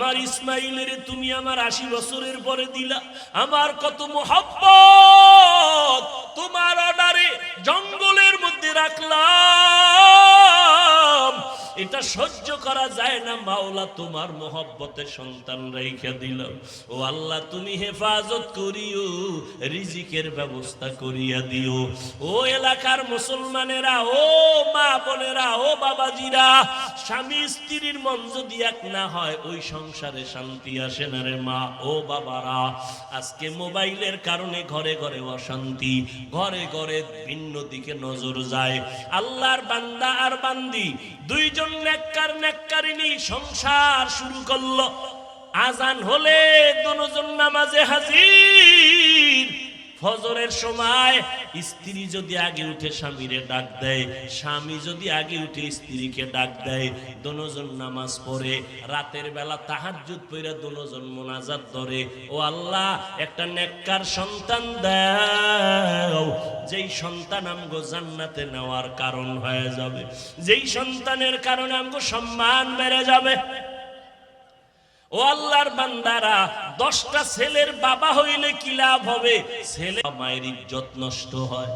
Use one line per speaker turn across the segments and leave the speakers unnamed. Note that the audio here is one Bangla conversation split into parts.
আমার ইসমাইলের তুমি আমার আশি বছরের পরে দিলা। আমার কত মোহাব্বত। তোমার অর্ডারে জঙ্গলের মধ্যে রাখলাম। এটা সহ্য করা যায় না, মাওলা তোমার মোহব্বতে সন্তান রেখে দিল। ও আল্লাহ, তুমি হেফাজত করিও, রিজিকের ব্যবস্থা করিয়া দিও। ও এলাকার মুসলমানেরা, ও মা বোনেরা, ও বাবাজিরা, স্বামী স্ত্রীর মন যদি এক না হয়, ওই সংসারে শান্তি আসে না রে মা, ও বাবারা। আজকে মোবাইলের কারণে ঘরে ঘরে অশান্তি, ঘরে ঘরে ভিন্ন দিকে নজর যায়। আল্লাহর বান্দা আর বান্দি, দুইজন নেককার নেককারিনী সংসার শুরু করল। আজান হলে দুজন নামাজে হাজির। ফজরের সময় স্ত্রী যদি আগে উঠে স্বামীরে ডাক দেয়, স্বামী যদি আগে উঠে স্ত্রীকে ডাক দেয়, দনোজন নামাজ পড়ে, রাতের বেলা তাহাজ্জুদ পড়ে দনোজন মোনাজাত ধরে, ও আল্লাহ, একটা নেককার সন্তান দাও। যেই সন্তান আমগো জান্নাতে নেওয়ার কারণ হয়ে যাবে, যেই সন্তানের কারণে আমগো সম্মান বেড়ে যাবে। ও আল্লাহর বান্দারা, দশটা ছেলের বাবা হইলে কি লাভ হবে? ছেলে মায়ের ইজ্জত নষ্ট হয়।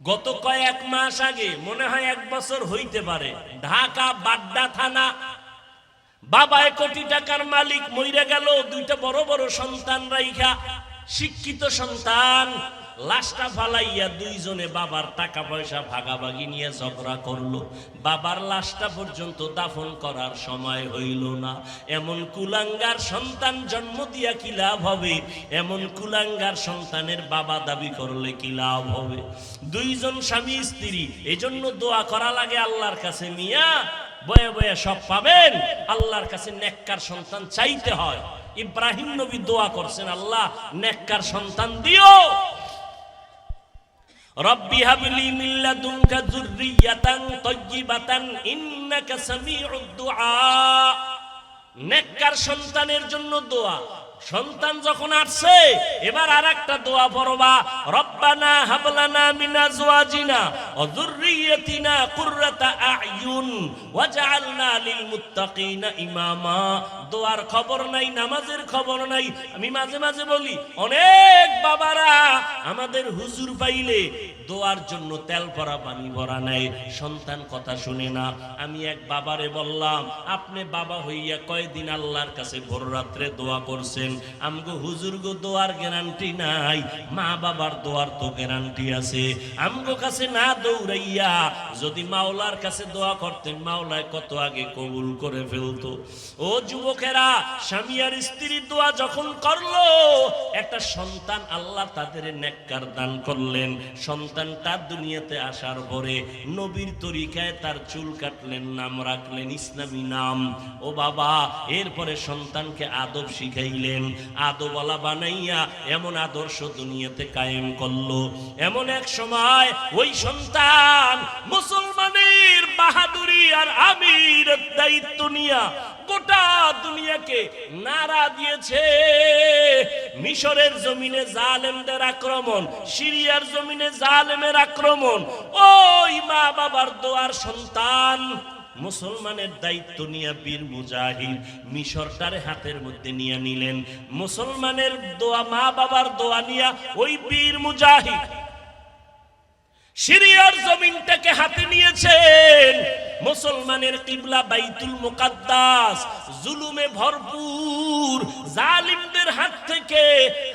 গত কয়েক মাস আগে, মনে হয় এক বছর হইতে পারে, ঢাকা বাড্ডা থানা বাবায় কোটি টাকার মালিক মইরা গেল, দুইটা বড় বড় সন্তান রাইখা, শিক্ষিত সন্তান। লাশটা ফালাইয়া দুইজনে বাবার টাকা পয়সা ভাগাভাগি নিয়ে ঝগড়া করল। বাবার লাশটা পর্যন্ত দাফন করার সময় হইল না। এমন কুলাঙ্গার সন্তান জন্ম দিয়া কি লাভ হবে? এমন কুলাঙ্গার সন্তানের বাবা দাবি করলে কি লাভ হবে? দুইজন স্বামী স্ত্রী, এজন্য দোয়া করা লাগে আল্লাহর কাছে মিয়া। বয়ে বয়ে সব পাবেন। আল্লাহর কাছে নেককার সন্তান চাইতে হয়। ইব্রাহিম নবী দোয়া করছেন, আল্লাহ, নেককার সন্তান দিও। রব্বি হাবলি মিন লাদুনকা যুররিয়াতান তাইয়্যিবাতান ইন্নাকা সামিউদ দুআ। নেককার সন্তানের জন্য দোয়া। সন্তান যখন আসছে, এবার আর একটা দোয়া পড়বা, রব্বানা হাবলানা মিন আজওয়াজিনা ওয়া যুররিয়াতিনা কুররাতা আ'য়ুন ওয়াজআলনা লিল মুত্তাকিনা ইমামা। দোয়ার খবর নাই, নামাজের খবর নাই। আমি মাঝে মাঝে বলি, অনেক বাবারা আমাদের হুজুর পাইলে দোয়ার জন্য তেল ভরা, পানি ভরা নাই সন্তান কথা শুনে না। আমি এক বাবারে বললাম, আপনি বাবা হইয়া কয়দিন আল্লাহর কাছে ভোর রাত্রে দোয়া করছেন? আমগো হুজুর গো দোয়ার গ্যারান্টি নাই, মা বাবার দোয়ার তো গ্যারান্টি আছে। আমগো কাছে না দৌড়াইয়া যদি মাওলার কাছে দোয়া করতেন, মাওলায় কত আগে কবুল করে ফেলতো। ও যুবকেরা, স্বামী আর স্ত্রীর দোয়া যখন করল, একটা সন্তান আল্লাহ তাদের নেককার দান করলেন। সন্তানটা দুনিয়াতে আসার পরে নবীর তরিকায় তার চুল কাটলেন, নাম রাখলেন ইসলামী নাম। ও বাবা, এরপরে সন্তানকে আদব শিখাইলেন। আদবলা বানাইয়া এমন আদর্শ দুনিয়াতে কায়েম করল। এমন এক সময় ওই সন্তান মুসলমানের বাহাদুরি আর আমির দায়িত্ব নিয়া গোটা দুনিয়াকে নাড়া দিয়েছে। মিশরের জমিনে জালেমদের আক্রমণ, সিরিয়ার জমিনে জালেমের আক্রমণ। ওই মা বাবার দোয়ার সন্তান মুসলমানের দায়িত্ব নিয়ে বীর মুজাহিদ মিশরটার হাতের মধ্যে নিয়ে নিলেন। মুসলমানের দোয়া, মা বাবার দোয়া নিয়া ওই বীর মুজাহিদ সিরিয়ার জমিনটাকে হাতে নিয়েছেন। মুসলমানের কিবলা বাইতুল মোকাদ্দাস, জুলুমে ভরপুর জালিমদের হাত থেকে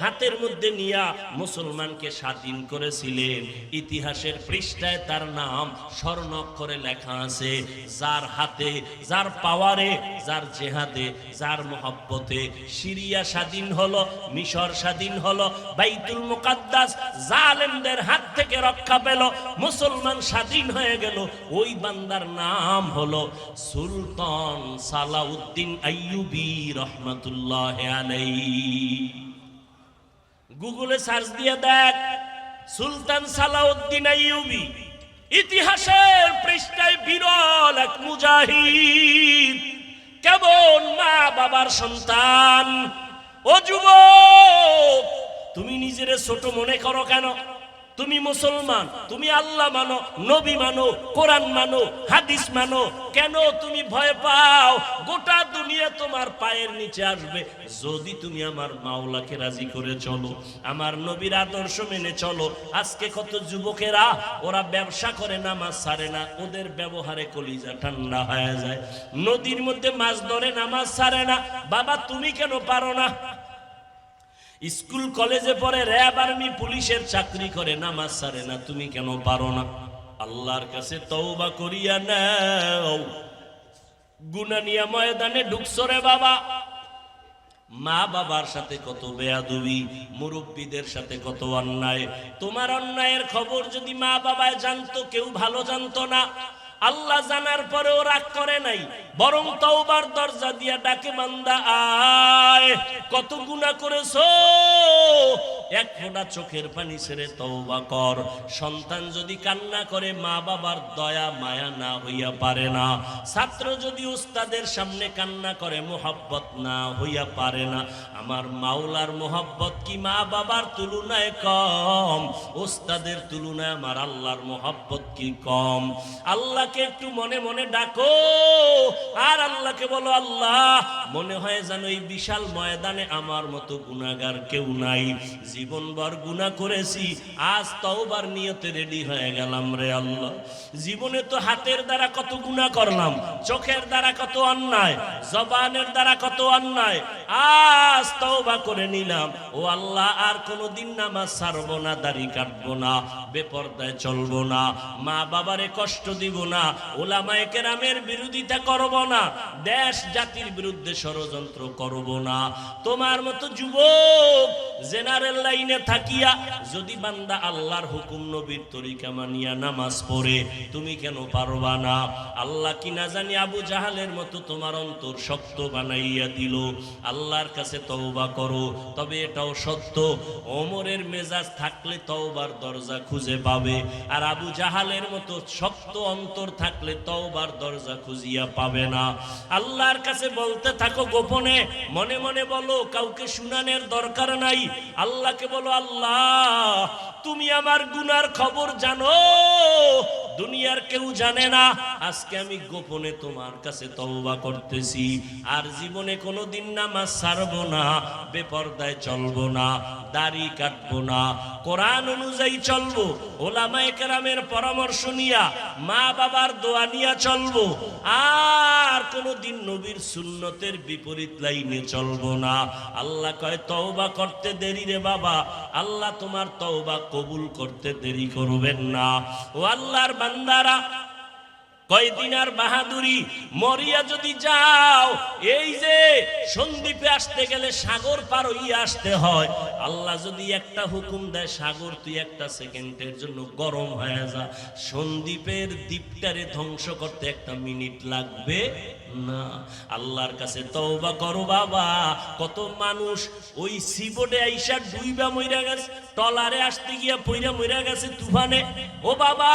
হাতের মধ্যে নিয়া মুসলমানকে স্বাধীন করেছিলেন। ইতিহাসের পৃষ্ঠায় তার নাম স্বর্ণ অক্ষরে লেখা আছে। যার হাতে, যার পাওয়ারে, যার জেহাদে, যার মহব্বতে সিরিয়া স্বাধীন হলো, মিশর স্বাধীন হলো, বাইতুল মুকাদ্দাস জালেমদের হাত থেকে রক্ষা পেল, মুসলমান স্বাধীন হয়ে গেল। ওই বান্দার নাম হলো সুলতান সালাউদ্দিন আইয়ুবি রহমাতুল্লাহ আলাই গুগলে সার্চ দিয়ে দেখ, সুলতান সালাউদ্দিন আইয়ুবি ইতিহাসের পৃষ্ঠায় বিরল এক মুজাহিদ। কেমন মা বাবার সন্তান? ও যুবক, তুমি নিজের ছোট মনে করো কেন? তুমি মুসলমান, তুমি আল্লাহ মানো, নবী মানো, কোরআন মানো, হাদিস মানো, কেন তুমি ভয় পাও? গোটা দুনিয়া তোমার পায়ের নিচে আসবে। যদি তুমি আমার মাওলাকে রাজি করে চলো, আমার নবীর আদর্শ মেনে চলো, আজকে কত যুবকেরা, ওরা ব্যবসা করে, নামাজ ছাড়ে না, ওদের ব্যবহারে কলিজা ঠান্ডা হয়ে যায়। নদীর মধ্যে মাছ ধরে, নামাজ ছাড়ে না। বাবা, তুমি কেন পারো না? স্কুল কলেজে পড়ে র্যাব আর্মি পুলিশের চাকরি করে। নামাজ সারে না, তুমি কেন পারো না? আল্লাহর কাছে তওবা করিয়া নাও। গুনা নিয়া ময়দানে ঢুকছো রে বাবা। মা বাবার সাথে কত বেয়াদুবি, মুরব্বীদের সাথে কত অন্যায়। তোমার অন্যায়ের খবর যদি মা বাবায় জানতো, কেউ ভালো জানতো না। আল্লাহ জানার পরেও রাগ করে নাই, বরং তওবার দরজা দিয়া ডাকে মান্দা আয়, কত গুনাহ করেছ? এক ফোঁটা চোখের পানি ছেড়ে তওবা কর। সন্তান যদি কান্না করে, মা বাবার দয়া, মায়া না হইয়া পারে না। ছাত্র যদি উস্তাদের সামনে কান্না করে, মোহাব্বত না হইয়া পারে না। আমার মাওলার মোহাব্বত কি মা বাবার তুলনায় কম? উস্তাদের তুলনায় আমার আল্লাহর মোহাব্বত কি কম? আল্লাহকে একটু মনে মনে ডাকো, আর আল্লাহকে বলো, আল্লাহ, মনে হয় যেন এই বিশাল ময়দানে আমার মতো গুণাগার কেউ নাই। জীবনভর গুণা করেছি, আজ তওবার নিয়তে রেডি হয়ে গেলাম রে আল্লাহ। জীবনে তো হাতের দ্বারা কত গুণা করলাম, চোখের দ্বারা কত অন্যায়, জবানের দ্বারা কত অন্যায়, আজ তওবা করে নিলাম। ও আল্লাহ, আর কোনো দিন নামাজ ছাড়বো না, দাড়ি কাটবো না, বেপর্দায় চলবো না, মা বাবারে কষ্ট দিব না, ওলামায়ে কেরামের বিরোধিতা করব না, দেশ জাতির বিরুদ্ধে ষড়যন্ত্র করব না। তোমার মতো যুবক, জেনারেল লাইনে থাকিয়া যদি বান্দা আল্লাহর হুকুম নবীর তরিকা মানিয়া নামাজ পড়ে, তুমি কেন পারবা না? আল্লাহ কি না জানি আবু জাহালের মতো তোমার অন্তর শক্ত বানাইয়া দিল। আল্লাহর কাছে তওবা করো, তবে এটাও সত্য, ওমরের মেজাজ থাকলে তওবার দরজা খুঁজে পাবে, আর আবু জাহালের মতো শক্ত অন্তর থাকলে তওবার দরজা খুঁজিয়া পাবে না। আল্লাহর কাছে বলতে থাকো গোপনে, মনে মনে বলো, কাউকে শুনানের দরকার নাই। আল্লাহকে বলো আল্লাহ তুমি আমার গুনার খবর জানো? দুনিয়ার কেউ জানে না। আজকে আমি গোপনে তোমার কাছে তওবা করতেছি। আর জীবনে কোনো দিন নামাজ ছাড়বো না, বেপর্দায় চলবো না, দাড়ি কাটবো না। কোরআন অনুযায়ী চলবো, ওলামায়ে কেরামের পরামর্শ নিয়া, মা বাবার দোয়া নিয়া চলবো। আর কোনো দিন নবীর সুন্নতের বিপরীত লাইনে চলবো না। আল্লাহ কয়, তওবা করতে দেরি রে বাবা। আল্লাহ তোমার তওবা কবুল করতে দেরি করবেন না। ও আল্লাহর বান্দারা, কয়দিন আর বাহাদুরি, মরিয়া যদি যাও, এই যে সন্দীপে আসতে গেলে সাগর পার হইয়া আসতে হয়, আল্লাহ যদি একটা হুকুম দেয়, সাগর তুই একটা সেকেন্ডের জন্য গরম হয়ে যা সন্দীপের দ্বীপটারে ধ্বংস করতে একটা মিনিট লাগবে। না। আল্লাহর কাছে তওবা করো বাবা। কত মানুষ ওই সিবোর্ডে আইসা ডুইবা মইরা গেছে, টলারে আসতে গিয়া পইরা মইরা গেছে তুফানে। ও বাবা,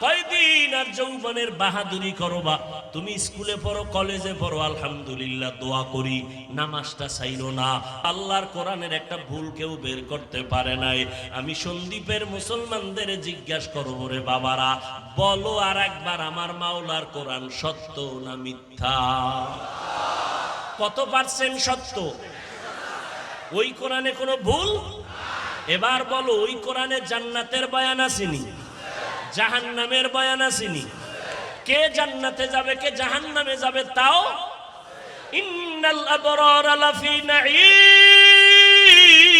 কয়দিন আর যৌবনের বাহাদুরি করো বা। তুমি স্কুলে পড়ো, কলেজে পড়ো, আলহামদুলিল্লাহ, দোয়া করি, নামাজটা চাইলো না। আল্লাহর কোরআনের একটা ভুল কেউ বের করতে পারে নাই। আমি সন্দীপের মুসলমানদের জিজ্ঞাসা করব রে বাবারা, বলো আর একবার আমার মাওলার কোরআন সত্য না মিথ্যা? কত পার্সেন্ট সত্য? ওই কোরআনে কোনো ভুল? এবার বলো, ওই কোরআনে জান্নাতের বয়ান আসেনি? জাহান্নামের বয়ান আসেনি? কে জান্নাতে যাবে, কে জাহান্নামে যাবে তাও? ইন্নাল আবরার লাফি নাঈম।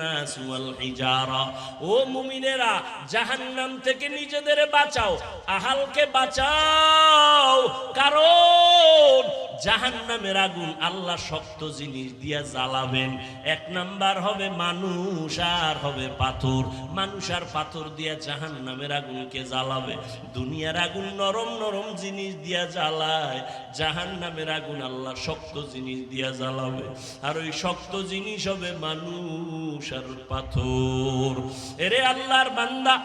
নাস ওয়াল হিজারা ও মুমিনেরা জাহান্নাম থেকে নিজেদের বাঁচাও। আহালকে বাঁচাও। কারণ জাহান্নামের আগুন আল্লাহ শক্ত জিনিস দিয়া জ্বালাবেন। এক নাম্বার হবে মানুষ আর হবে পাথর। মানুষ আর পাথর দিয়া জাহান্নামের আগুনকে জ্বালাবে। দুনিয়ার আগুন নরম নরম জিনিস দিয়া জ্বালায়। জাহান্নামের আগুন আল্লাহ শক্ত জিনিস দিয়া জ্বালাবে। আর ওই শক্ত জিনিস হবে মানুষ আর পাথর। এরে আল্লাহর বান্দা,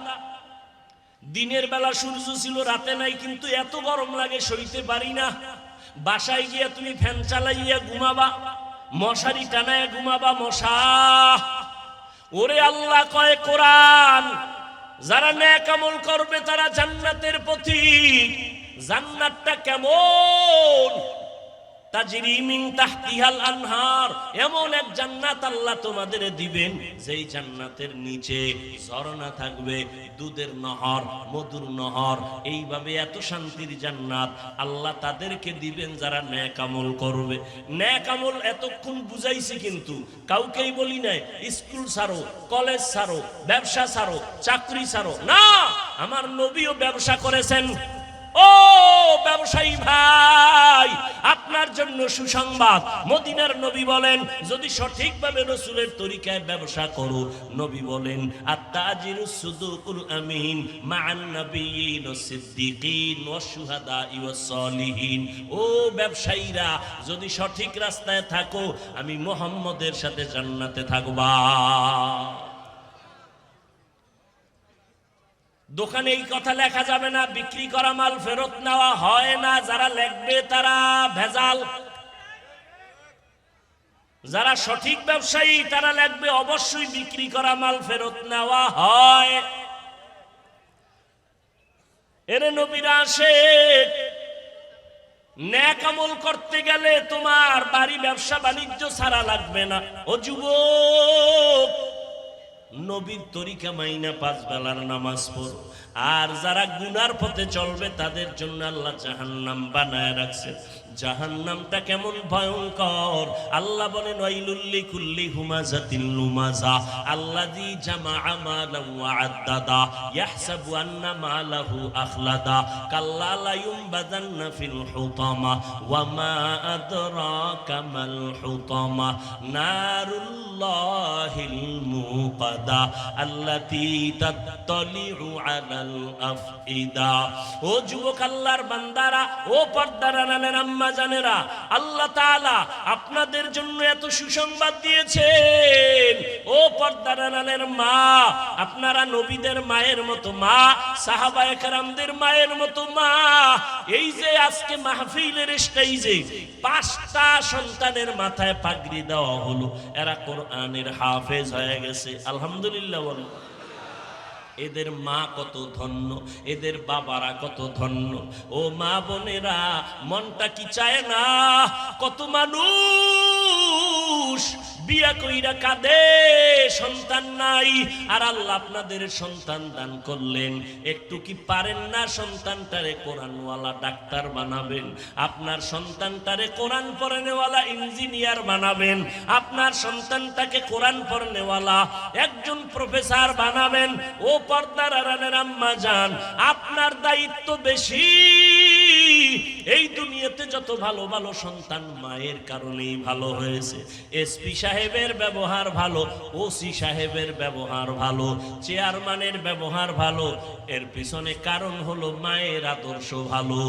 দিনের বেলা সূর্য ছিল, রাতে নাই, কিন্তু এত গরম লাগে, সইতে পারি না। বাসায় গিয়ে তুমি ফ্যান চালাইয়া ঘুমাবা, মশারি টানায় ঘুমাবা, মশা। ওরে আল্লাহ কয় কোরআন, যারা ন্যাক আমল করবে তারা জান্নাতের পথিক। জান্নাতটা কেমন? আল্লাহ তাদেরকে দিবেন যারা ন্যাক আমল করবে। ন্যাক আমল এতক্ষণ বুঝাইছি কিন্তু, কাউকেই বলি নাই, স্কুল ছাড়ো, কলেজ ছাড়ো, ব্যবসা ছাড়ো, চাকরি ছাড়ো, না! আমার নবীও ব্যবসা করেছেন ও ব্যবসায়ী ভাই, আপনার জন্য সুসংবাদ। মদিনার নবী বলেন, যদি সঠিকভাবে রসুলের তরিকায় ব্যবসা করো নবী বলেন, আত্তাজিরু সুদুকুল আমিন মান ও ব্যবসায়ীরা, যদি সঠিক রাস্তায় থাকো, আমি মোহাম্মদের সাথে জান্নাতে থাকবা। দোকানে এই কথা লেখা যাবে না, বিক্রি করা মাল ফেরত নেওয়া হয় না, যারা লেখবে তারা ভেজাল। যারা সঠিক ব্যবসায়ী, তারা লেখবে অবশ্যই বিক্রি করা মাল ফেরত নেওয়া হয়। এরে নবীরা আসে, ন্যাক আমল করতে গেলে তোমার বাড়ি ব্যবসা বাণিজ্য ছাড়া লাগবে না। ও যুবক নবীর তরিকা মাইনা পাঁচ বেলার নামাজ পড়। আর যারা গুনার পথে চলবে, তাদের জন্য আল্লাহ জাহান্নাম বানায় রাখছে। জাহান্নামটা কেমন ভয়ঙ্কর। আল্লাহ বলেন, ওয়াইলুল্লি কুল্লি হুমাজাতিল লুমাজা। আল্লাযী জামাআ মালান ওয়া আদ্দাদা। ইয়াহসাবু আন্না মালাহু আখলাদা। কাল্লা লা ইউমবাদান্না ফিল হুতামা ওয়া মা আদরাকা মাল হুতামা। নারুল্লাহিল মুকাদা আল্লাতী তাত্তালিউ আলাল আফইদা ও যুবক, আল্লাহর বান্দারা, ও পর্দার আড়ালের আম্মা জানেরা আল্লাহ তাআলা আপনাদের জন্য এত সুসংবাদ দিয়েছেন। ও পর্দার আড়ালের মা, আপনারা নবীদের মায়ের মতো মা, সাহাবায়ে মায়ের মতো মা। এই যে আজকে মাহফিলের স্টেজে পাঁচটা সন্তানের মাথায় পাগড়ি দেওয়া হলো, এরা কোরআনের হাফেজ হয়ে গেছে। আলহামদুলিল্লাহ বলো এদের মা কত ধন্য, এদের বাবারা কত ধন্য। ও মা বোনেরা, মনটা কি চায় না? কত মানুষ বিয়া কইরা কাঁদে, সন্তান নাই। আর আল্লাহ আপনাদের সন্তান দান করলেন। একটু কি পারেন না সন্তানটারে কোরআনওয়ালা ডাক্তার বানাবেন? আপনার সন্তানটারে কোরআন পড়ানেওয়ালা ইঞ্জিনিয়ার বানাবেন। আপনার সন্তানটাকে কোরআন পড়ানেওয়ালা একজন প্রফেসর বানাবেন। ও পর্দার আড়ালের আম্মা যান, আপনার দায়িত্ব বেশি। এই দুনিয়াতে যত ভালো ভালো সন্তান মায়ের কারণেই ভালো হয়েছে। এসপি সাহেবের ব্যবহার ভালো, ওসি সাহেবের ব্যবহার ভালো, চেয়ারম্যানের ব্যবহার ভালো, এর পিছনে কারণ হলো মায়ের আদর্শ ভালো।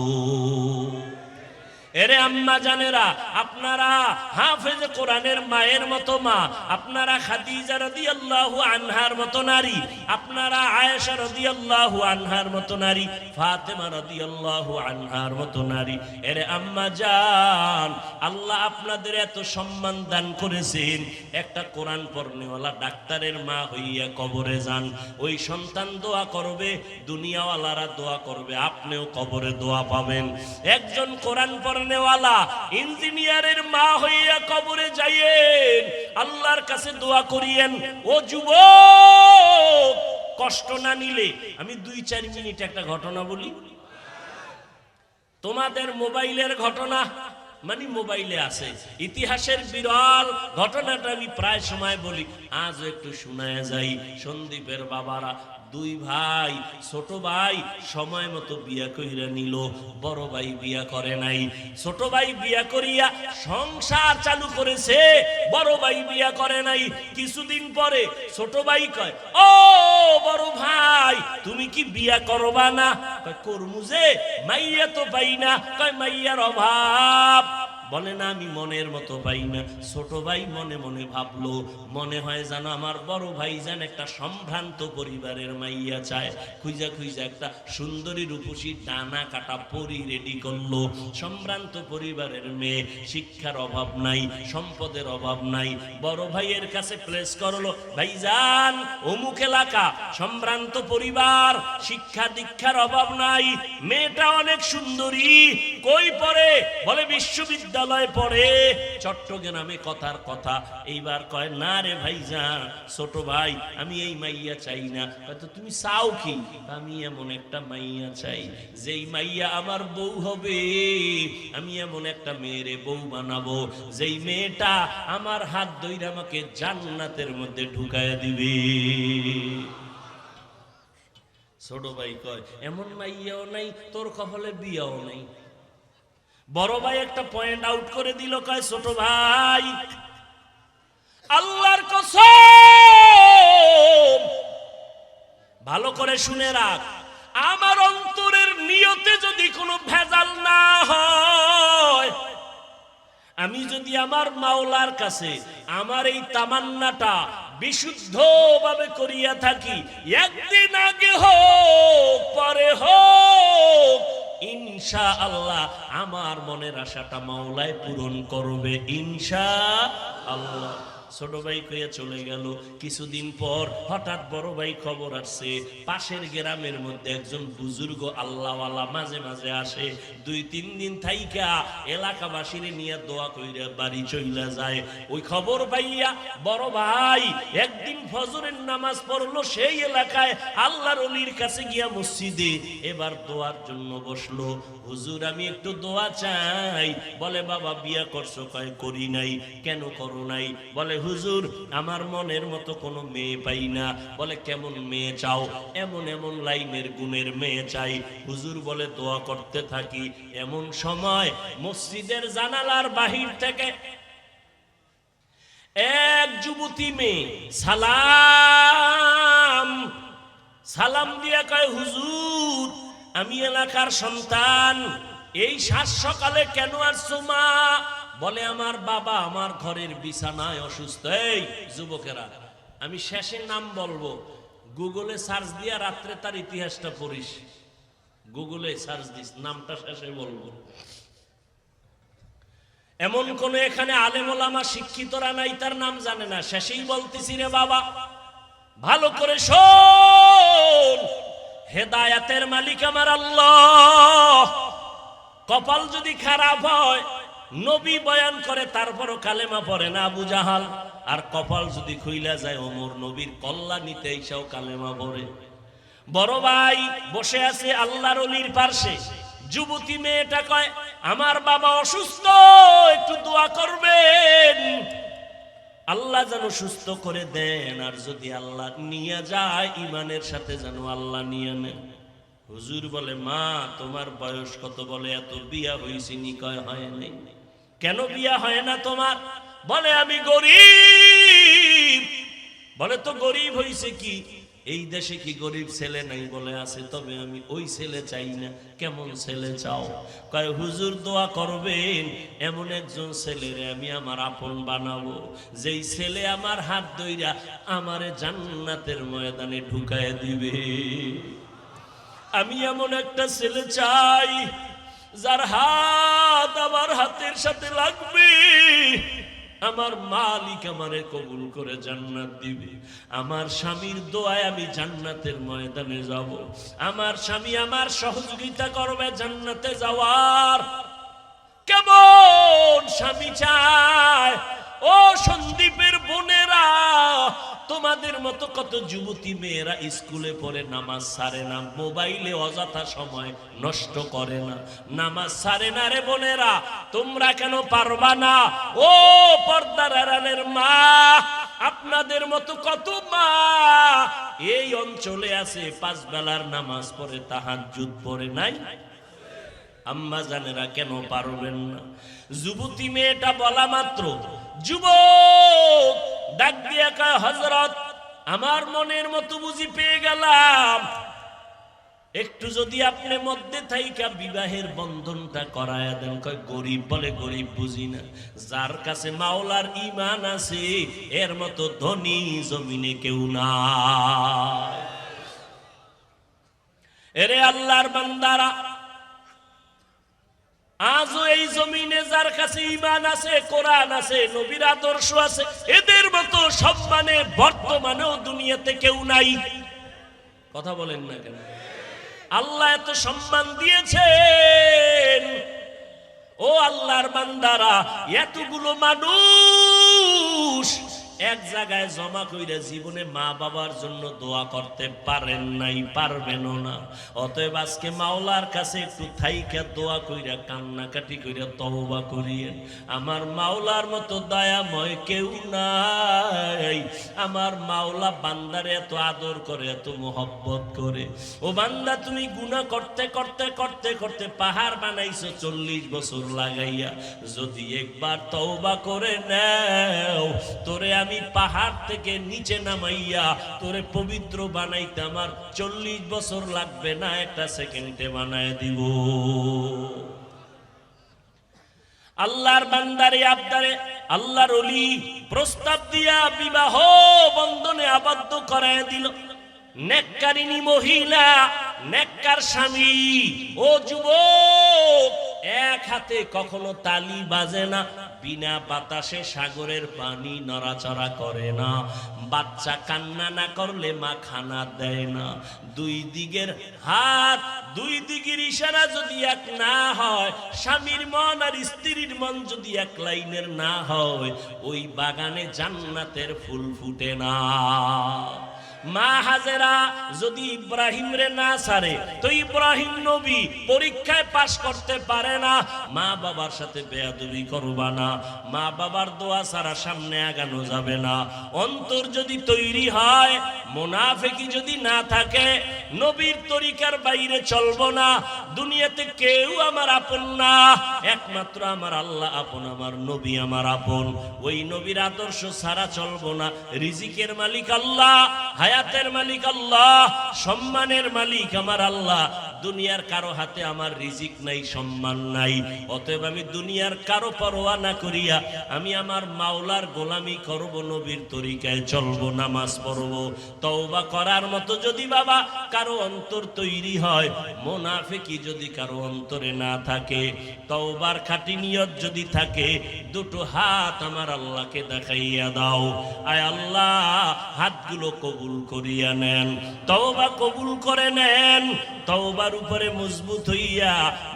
এরে আম্মা জানেরা, আপনারা হাফেজ কোরআনের মায়ের মতো মা, আপনারা খাদিজা রাদিয়াল্লাহু আনহার মতো নারী, আপনারা আয়েশা রাদিয়াল্লাহু আনহার মতো নারী, ফাতেমা রাদিয়াল্লাহু আনহার মতো নারী। এরে আম্মা জান, আল্লাহ আপনাদের এত সম্মান দান করেছেন, একটা কোরআন পড়নেওয়ালা ডাক্তারের মা হইয়া কবরে যান। ওই সন্তান দোয়া করবে, দুনিয়াওয়ালারা দোয়া করবে, আপনিও কবরে দোয়া পাবেন। একজন কোরআন পড়নেওয়ালা ইঞ্জিনিয়ারের মা হইয়া কবরে যাইয়েন। আল্লাহর কাছে দোয়া করিয়েন, ও কষ্ট না নিলে আমি দুই চার মিনিট একটা ঘটনা বলি। তোমাদের মোবাইলের ঘটনা মানে মোবাইলে আছে। ইতিহাসের বিরল ঘটনাটা আমি প্রায় সময় বলি। আজও একটু শোনায় যাই, সন্দীপের বাবারা দুই ভাই, ছোট ভাই সময় মতো বিয়া কইরা নিল, বড় ভাই বিয়া করে নাই। ছোট ভাই বিয়া করিয়া সংসার চালু করেছে, বড় ভাই বিয়া করে নাই। কিছুদিন পরে ছোট ভাই কয়, ও বড় ভাই, তুমি কি বিয়া করবা না? কয়, করমু যে, মাইয়া তো পাই না। কয়, মাইয়ার অভাব। বলে না, আমি মনের মতো পাই না। ছোট ভাই মনে মনে ভাবলো, মনে হয় যেন আমার বড় ভাই যেন একটা সম্ভ্রান্ত পরিবারের মাইয়া চায়। খুঁজা খুঁজা একটা সুন্দরী রূপসী ডানা কাটা পরি রেডি করল। সম্ভ্রান্ত পরিবারের মেয়ে, শিক্ষার অভাব নাই, সম্পদের অভাব নাই। বড় ভাইয়ের কাছে প্লেস করল, ভাইজান, অমুক এলাকা, সম্ভ্রান্ত পরিবার, শিক্ষা দীক্ষার অভাব নাই, মেয়েটা অনেক সুন্দরী, কই পরে বলে, বিশ্ববিদ্যালয়ে পড়ে, চট্টগ্রামে কথার কথা। এইবার কয়, না রে ভাইজান, ছোট ভাই, আমি এই মাইয়া চাই না। হয়তো তুমি চাও কি? আমি এমন একটা মাইয়া চাই, যেই মাইয়া আমার বউ হবে। আমি এমন একটা মেয়েরে বউ বানাবো, যেই মেয়েটা আমার হাত ধইরা আমাকে জান্নাতের মধ্যে ঢুকায় দিবে। ছোট ভাই কয়, এমন মাইয়াও নাই, তোর কপালে বিয়াও নাই। বড় ভাই একটা পয়েন্ট আউট করে দিল, কয়, ছোট ভাই, আল্লাহর কসম, ভালো করে শুনে রাখ, আমার অন্তরের নিয়তে যদি কোনো ভেজাল না হয়, আমি যদি আমার মাওলার কাছে আমার এই তামান্নাটা বিশুদ্ধভাবে করিয়া থাকি, একদিন আগে হোক, পরে হোক ইনশা আল্লাহ আমার মনের আশাটা মাওলায় পূরণ করবে ইনশা আল্লাহ ছোট ভাই কইয়া চলে গেল। কিছুদিন পর হঠাৎ বড় ভাই খবর আসছে, পাশের গ্রামের মধ্যে একজন বুজুর্গ আল্লাহওয়ালা মাঝে মাঝে আসে। দুই, তিন দিন থাইকা এলাকাবাসীর নিয়ে দোয়া কইরা বাড়ি চইলা যায়। ওই খবর পাইয়া বড় ভাই একদিন ফজরের নামাজ পড়ল সেই এলাকায় আল্লাহর অলির কাছে গিয়া মসজিদে এবার দোয়ার জন্য বসল। হুজুর, আমি একটু দোয়া চাই। বলে, বাবা, বিয়া করছ? কয়, করি নাই। কেন করো নাই? বলে হুজুর, আমার মনের মতো কোনো মেয়ে পাই না। বলে, কেমন মেয়ে চাও? এমন এমন লাইনের গুণের মেয়ে চাই। হুজুর বলে, দোয়া করতে থাকি এমন সময় মসজিদের জানালার বাহির থেকে এক যুবতী মেয়ে সালাম সালাম দিয়া কয়, হুজুর, আমি এলাকার সন্তান, এই সাত সকালে কেন আসছো মা? বলে, আমার বাবা আমার ঘরের বিছানায় অসুস্থ। এই যুবকেরা, আমি শেষে নাম বলব। গুগলে সার্চ দিয়া রাত্রে তার ইতিহাসটা পড়িস। গুগলে সার্চ দিস, নামটা শেষে বলব। এমন কোন এখানে আলেমোলামা শিক্ষিতরা নাই, তার নাম জানে না। শেষেই বলতেছি রে বাবা, ভালো করে শোন। হেদায়াতের মালিক আমার আল্লাহ। কপাল যদি খারাপ হয় নবী বয়ান করে, তারপরও কালেমা পড়ে না আবু জাহাল। আর কপাল যদি খুইলা যায়, ওমর নবীর কল্লা নিতে এইসব কালেমা পড়ে। বড় ভাই বসে আছে আল্লাহর অলির পার্শ্বে। যুবতী মেয়েটা কয়, আমার বাবা অসুস্থ, একটু দোয়া করবেন। আল্লাহ যেন সুস্থ করে দেন, আর যদি আল্লাহ নিয়ে যায় ইমানের সাথে যেন আল্লাহ নিয়ে নেন। হুজুর বলে, মা, তোমার বয়স কত বলে? এত বিয়া হয়েছে নি কয় হয় নাই। কেন বিয়া হয় না তোমার? বলে, আমি গরিব। বলে, তো গরিব হইছে কি? এই দেশে কি গরিব ছেলে নাই? বলে, আছে, তবে আমি ওই ছেলে চাই না। কেমন ছেলে চাও? কয়, হুজুর দোয়া করবেন, এমন একজন ছেলের আমি আমার আপন বানাবো। যেই ছেলে আমার হাত ধইরা আমারে জান্নাতের ময়দানে ঢুকায় দিবে। আমি এমন একটা ছেলে চাই যার হাত আমার হাতের সাথে লাগবে, আমার মালিক আমারে কবুল করে জান্নাত দিবে। আমার স্বামীর দোয়ায় আমি জান্নাতের ময়দানে যাব। আমার স্বামী আমার সহযোগিতা করবে জান্নাতে যাওয়ার। কেমন স্বামী চায়? ও সন্দীপের বোনেরা তোমাদের মতো কত যুবতী মেয়েরা স্কুলে পড়ে নামাজ সারে না, মোবাইলে অযথা সময় নষ্ট করে না। নামাজ সারে না রে বোনেরা, তোমরা কেন পারবা না? ও পর্দার আড়ালের মা, আপনাদের মতো কত মা? এই অঞ্চলে আছে, পাঁচ বেলার নামাজ পড়ে তাহাজ্জুদ পড়ে নাই? আম্মা জানেরা কেন পারবেন না? যুবতী মেয়েটা বলা মাত্র, যুবক ডাক দিয়া কয় হজরত আমার মনের মতো বুঝি পেয়ে গেলাম। একটু যদি আপনি মধ্যে থাইকা বিবাহের বন্ধনটা করায়া দেন, কয়, গরিব বলে গরিব বুঝি না। যার কাছে মাওলার ইমান আছে, এর মতো ধনী জমিনে কেউ না এরে আল্লাহর বান্দারা আজও এই জমিনে যার কাছে ইমান আছে, কোরআন আছে, নবীর আদর্শ আছে, এদের মতো সম্মানে বর্তমানেও দুনিয়াতে কেউ নাই। কথা বলেন না কেন? আল্লাহ এত সম্মান দিয়েছেন। ও আল্লাহর বান্দারা, এতগুলো মানুষ এক জায়গায় জমা কইরা জীবনে মা বাবার জন্য দোয়া করতে পারেন নাই, পারবেনও না। অতএব আজকে মাওলার কাছে একটু থাইকা দোয়া কইরা, কান্নাকাটি কইরা তওবা করিয়েন। আমার মাওলার মতো দয়াময় কেউ নাই। আমার মাওলা বান্দারে এত আদর করে, এত মোহব্বত করে। ও বান্দা, তুমি গুনাহ করতে করতে করতে করতে পাহাড় বানাইছো, চল্লিশ বছর লাগাইয়া। যদি একবার তওবা করে নাও, তোরে আমি পাহাড় থেকে নিচে নামাইয়া তোরে পবিত্র বানাইতে আমার চল্লিশ বছর লাগবে না, একটা সেকেন্ডে বানায় দিব। আল্লাহর বান্দারে, আবদারে, আল্লাহর অলি প্রস্তাব দিয়া বিবাহ বন্ধনে আবদ্ধ করায় দিল। নেককারিনী মহিলা, নেককার স্বামী, ও যুবক, এক হাতে কখনো তালি বাজে না বিনা বাতাসে সাগরের পানি নড়াচড়া করে না। বাচ্চা কান্না না করলে মা খানা দেয় না। দুই দিকের হাত, দুই দিকের ইশারা যদি এক না হয়, স্বামীর মন আর স্ত্রীর মন যদি এক লাইনের না হয়, ওই বাগানে জান্নাতের ফুল ফুটে না। মা হাজেরা যদি ইব্রাহিম রে না সারে তো ইব্রাহিম নবী পরীক্ষায় পাশ করতে পারে না। মা বাবার সাথে বেয়াদবি করবা না। মা বাবার দোয়া ছাড়া সামনে আগানো যাবে না। অন্তর যদি তৈরি হয়, মোনাফেকি যদি না থাকে, নবীর তরিকার বাইরে চলবো না। দুনিয়াতে কেউ আমার আপন না। একমাত্র আমার আল্লাহ আপন, আমার নবী আমার আপন। ওই নবীর আদর্শ ছাড়া চলবো না। রিজিকের মালিক আল্লাহ। হায়াতের মালিক আল্লাহ, সম্মানের মালিক আমার আল্লাহ। দুনিয়ার কারও হাতে আমার রিজিক নাই, সম্মান নাই। অতএব আমি দুনিয়ার কারও পরোয়া না করিয়া আমি আমার মাওলার গোলামি করব, নবীর তরিকায় চলবো, নামাজ পড়ব। তওবা করার মতো যদি বাবা কারও অন্তর তৈরি হয় মোনাফেকি যদি কারও অন্তরে না থাকে, তওবার খাটি নিয়ত যদি থাকে, দুটো হাত আমার আল্লাহকে দেখাইয়া দাও। আয় আল্লাহ, হাতগুলো কবুল করিয়া নেন তওবা কবুল করে নেন তওবার উপরে মজবুত হইয়া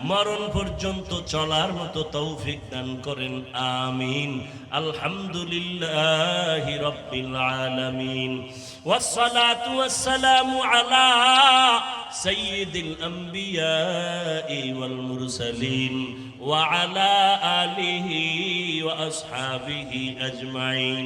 মরণ পর্যন্ত চলার মতো তৌফিক দান করেন আমিন আলহামদুলিল্লাহ রব্বিল আলামিন والصلاة والسلام على سيد الأنبياء والمرسلين وعلى آله وأصحابه أجمعين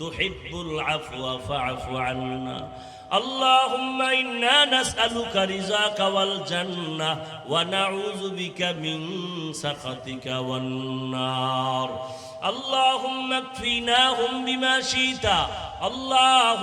تحب العفو فاعف عنا. اللهم إنا نسألك رزاك والجنة ونعوذ بك من سخطك والنار. اللهم اكفيناهم بما شئت. الله